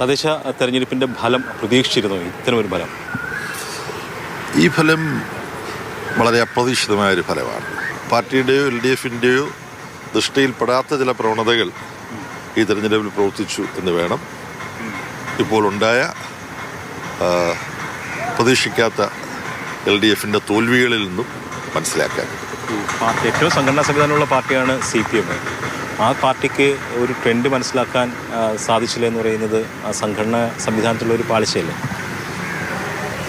തദ്ദേശ തെരഞ്ഞെടുപ്പിന്റെ ഫലം പ്രതീക്ഷിച്ചിരുന്നു? ഇത്തരമൊരു ഫലം? ഈ ഫലം വളരെ അപ്രതീക്ഷിതമായ ഒരു ഫലമാണ്. പാർട്ടിയുടെയോ എൽ ഡി എഫിന്റെയോ ദൃഷ്ടിയിൽപ്പെടാത്ത ചില പ്രവണതകൾ ഈ തെരഞ്ഞെടുപ്പിൽ പ്രവർത്തിച്ചു എന്ന് വേണം ഇപ്പോൾ ഉണ്ടായ പ്രതീക്ഷിക്കാത്ത എൽ ഡി എഫിന്റെ തോൽവികളിൽ നിന്നും മനസ്സിലാക്കാൻ. പാർട്ടി ഏറ്റവും സംഘടനാ സംവിധാനമുള്ള പാർട്ടിയാണ് സി പി എം. ആ പാർട്ടിക്ക് ഒരു ട്രെൻഡ് മനസ്സിലാക്കാൻ സാധിച്ചില്ല എന്ന് പറയുന്നത് ആ സംഘടന സംവിധാനത്തിലുള്ള ഒരു പാളിച്ചയല്ലേ?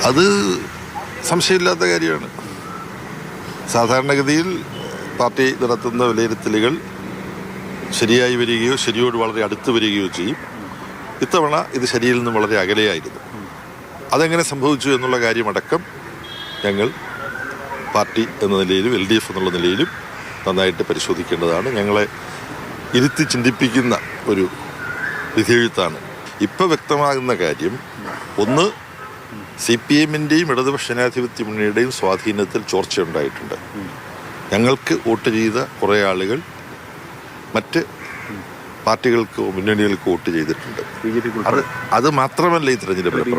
അത് സംശയമില്ലാത്ത കാര്യമാണ്. സാധാരണഗതിയിൽ പാർട്ടി നടത്തുന്ന വിലയിരുത്തലുകൾ ശരിയായി വരികയോ ശരിയോട് വളരെ അടുത്ത് വരികയോ ചെയ്യും. ഇത്തവണ ഇത് ശരിയിൽ നിന്നും വളരെ അകലെയായിരുന്നു. അതെങ്ങനെ സംഭവിച്ചു എന്നുള്ള കാര്യമടക്കം ഞങ്ങൾ പാർട്ടി എന്ന നിലയിലും എൽ ഡി എഫ് എന്നുള്ള നിലയിലും നന്നായിട്ട് പരിശോധിക്കേണ്ടതാണ്. ഞങ്ങളെ ഇരുത്തി ചിന്തിപ്പിക്കുന്ന ഒരു വിധിയെഴുത്താണ്. ഇപ്പോൾ വ്യക്തമാകുന്ന കാര്യം ഒന്ന് സി പി എമ്മിന്റെയും ഇടതുപക്ഷ ജനാധിപത്യ മുന്നണിയുടെയും സ്വാധീനത്തിൽ ചോർച്ചയുണ്ടായിട്ടുണ്ട്. ഞങ്ങൾക്ക് വോട്ട് ചെയ്ത കുറേ ആളുകൾ മറ്റ് പാർട്ടികൾക്ക് മുന്നണികൾക്ക് വോട്ട് ചെയ്തിട്ടുണ്ട്. അത് അത് മാത്രമല്ല ഈ തെരഞ്ഞെടുപ്പിൽ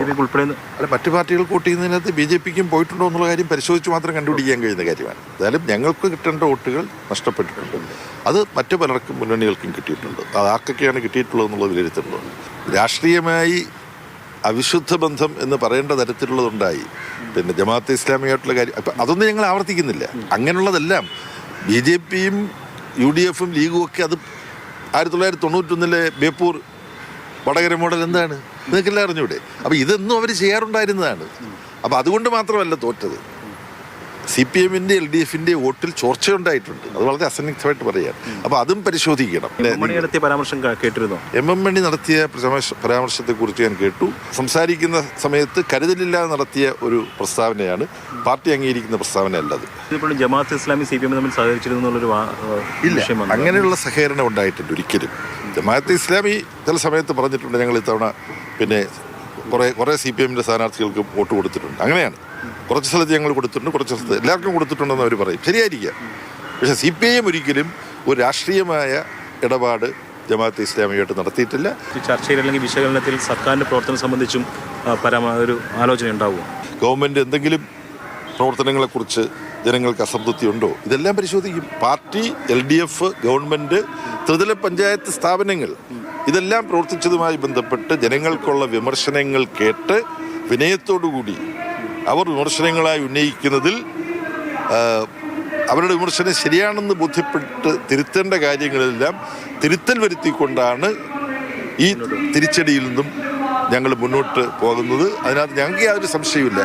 അല്ല മറ്റു പാർട്ടികൾക്ക് വോട്ട് ചെയ്യുന്നതിനകത്ത് ബി ജെ പിക്കും പോയിട്ടുണ്ടോ എന്നുള്ള കാര്യം പരിശോധിച്ച് മാത്രം കണ്ടുപിടിക്കാൻ കഴിയുന്ന കാര്യമാണ്. എന്തായാലും ഞങ്ങൾക്ക് കിട്ടേണ്ട വോട്ടുകൾ നഷ്ടപ്പെട്ടിട്ടുണ്ട്. അത് മറ്റു പലർക്കും മുന്നണികൾക്കും കിട്ടിയിട്ടുണ്ട്. അത് ആർക്കൊക്കെയാണ് കിട്ടിയിട്ടുള്ളത് എന്നുള്ളത് വിലയിരുത്തുന്നത് രാഷ്ട്രീയമായി അവിശുദ്ധ ബന്ധം എന്ന് പറയേണ്ട തരത്തിലുള്ളതുണ്ടായി. പിന്നെ ജമാഅത്ത് ഇസ്ലാമിയായിട്ടുള്ള കാര്യം അപ്പം അതൊന്നും ഞങ്ങൾ ആവർത്തിക്കുന്നില്ല. അങ്ങനെയുള്ളതെല്ലാം ബി ജെ പിയും യു ഡി എഫും ലീഗും ഒക്കെ അത് ആയിരത്തി തൊള്ളായിരത്തി തൊണ്ണൂറ്റൊന്നിലെ ബേപ്പൂർ വടകര മോഡൽ എന്താണ്? നിങ്ങൾക്കെല്ലാം അറിഞ്ഞൂടെ. അപ്പം ഇതൊന്നും അവർ ചെയ്യാറുണ്ടായിരുന്നതാണ്. അപ്പം അതുകൊണ്ട് മാത്രമല്ല തോറ്റത്. സി പി എമ്മിന്റെ എൽ ഡി എഫിന്റെ വോട്ടിൽ ചോർച്ചയുണ്ടായിട്ടുണ്ട്. അത് വളരെ അസന്നിഗ്ധമായിട്ട് പറയാം. അപ്പോൾ അതും പരിശോധിക്കണം. നടത്തിയ പരാമർശം കേട്ടിരുന്നു? എം എം മണി നടത്തിയ പരാമർശത്തെ കുറിച്ച് ഞാൻ കേട്ടു. സംസാരിക്കുന്ന സമയത്ത് കരുതലില്ലാതെ നടത്തിയ ഒരു പ്രസ്താവനയാണ്. പാർട്ടി അംഗീകരിക്കുന്ന പ്രസ്താവന അല്ലത് Jamaat Islami C P M തമ്മിൽ സഹകരിച്ചിരുന്നു ഇല്ല. അങ്ങനെയുള്ള സഹകരണം ഉണ്ടായിട്ടുണ്ട് ഒരിക്കലും. ജമാഅത്ത് ഇസ്ലാമി ചില സമയത്ത് പറഞ്ഞിട്ടുണ്ട് ഞങ്ങൾ ഇത്തവണ പിന്നെ കുറേ കുറേ സി പി എമ്മിന്റെ സ്ഥാനാർത്ഥികൾക്ക് വോട്ട് കൊടുത്തിട്ടുണ്ട്. അങ്ങനെയാണ്. കുറച്ച് സ്ഥലത്ത് ഞങ്ങൾ കൊടുത്തിട്ടുണ്ട് കുറച്ച് സ്ഥലത്ത് എല്ലാവർക്കും കൊടുത്തിട്ടുണ്ടെന്ന് അവർ പറയും. ശരിയായിരിക്കാം പക്ഷേ സി പി ഐ എം ഒരിക്കലും ഒരു രാഷ്ട്രീയമായ ഇടപാട് ജമാഅത്ത് ഇസ്ലാമിയായിട്ട് നടത്തിയിട്ടില്ല. ഈ ചർച്ചയിൽ അല്ലെങ്കിൽ വിശകലനത്തിൽ സർക്കാരിന്റെ പ്രവർത്തനം സംബന്ധിച്ചും പരമൊരു പരമ ഒരു ആലോചന ഉണ്ടാവുമോ? ഗവൺമെന്റ് എന്തെങ്കിലും പ്രവർത്തനങ്ങളെക്കുറിച്ച് ജനങ്ങൾക്ക് അസംതൃപ്തി ഉണ്ടോ? ഇതെല്ലാം പരിശോധിക്കും. Party L D F government ത്രിതല പഞ്ചായത്ത് സ്ഥാപനങ്ങൾ ഇതെല്ലാം പ്രവർത്തിച്ചതുമായി ബന്ധപ്പെട്ട് ജനങ്ങൾക്കുള്ള വിമർശനങ്ങൾ കേട്ട് വിനയത്തോടുകൂടി അവർ വിമർശനങ്ങളായി ഉന്നയിക്കുന്നതിൽ അവരുടെ വിമർശനം ശരിയാണെന്ന് ബോധ്യപ്പെട്ട് തിരുത്തേണ്ട കാര്യങ്ങളെല്ലാം തിരുത്തൽ വരുത്തിക്കൊണ്ടാണ് ഈ തിരിച്ചടിയിൽ നിന്നും ഞങ്ങൾ മുന്നോട്ട് പോകുന്നത്. അതിനകത്ത് ഞങ്ങൾക്ക് യാതൊരു സംശയമില്ല